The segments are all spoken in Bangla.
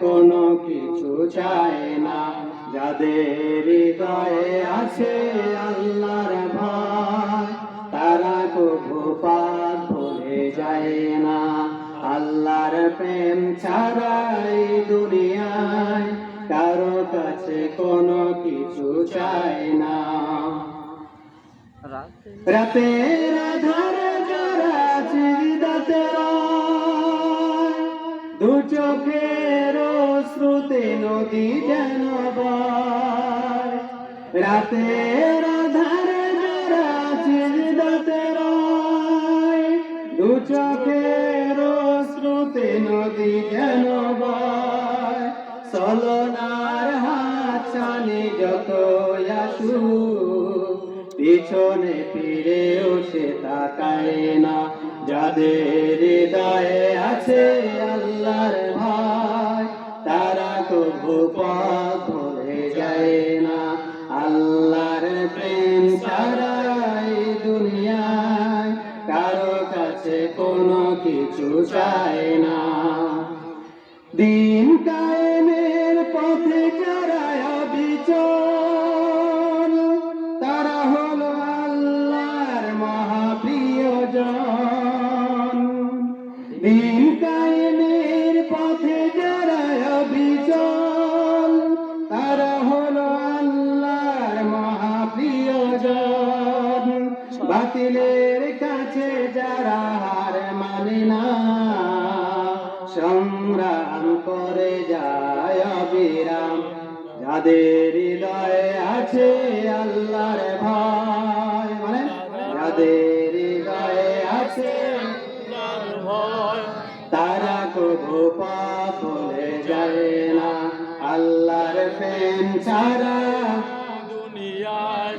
কোনো কিছু চায় না। যাদের হৃদয়ে আছে আল্লাহর ভয় তারা কবু পাপ ভুলে যায় না। আল্লাহর প্রেম ছাড়াই দুনিয়ায় কারও কাছে কোনো কিছু চায় না। রাতের আধারে নদী যেন। রাতের আধারে যারা চিন্তাতে দু চোখের শ্রুতে নদী যেন বয়। চলনার হাত ছানি যত আসু পিছনে ফিরেও সে তাকায় না যাদের হৃদয়ে আছে কবু পথ ভুলে যায় না। আল্লাহর প্রেম ছাড়াই দুনিয়ায় কারও কাছে কোনো কিছু চায় না। দিন কায়েমের পথে যারায় বিচল তারা হলো আল্লাহর মহাপ্রিয়জন। দিন কায়েমের বাতিলের কাছে যারা হার মানে না। সংগ্রাম করে যায় অবিরাম। যাদের হৃদয়ে আছে আল্লাহর ভয় মানে যাদের হৃদয়ে আছে তারা কবু পাপ ভুলে যায় না। আল্লাহর প্রেম ছাড়া দুনিয়ায়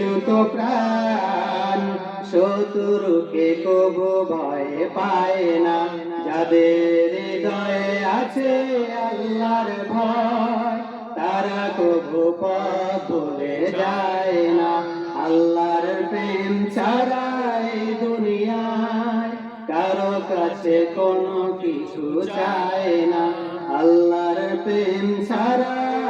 নিবিদুত প্রাণ, শত্রুকে কবু ভয় পায় না। যাদের হৃদয়ে আছে আল্লাহর ভয়, তারা কবু পথ যায় না। আল্লাহর প্রেম ছাড়াই দুনিয়ায় কারও কাছে কোনো কিছু চায় না। আল্লাহর প্রেম দুনিয়ায়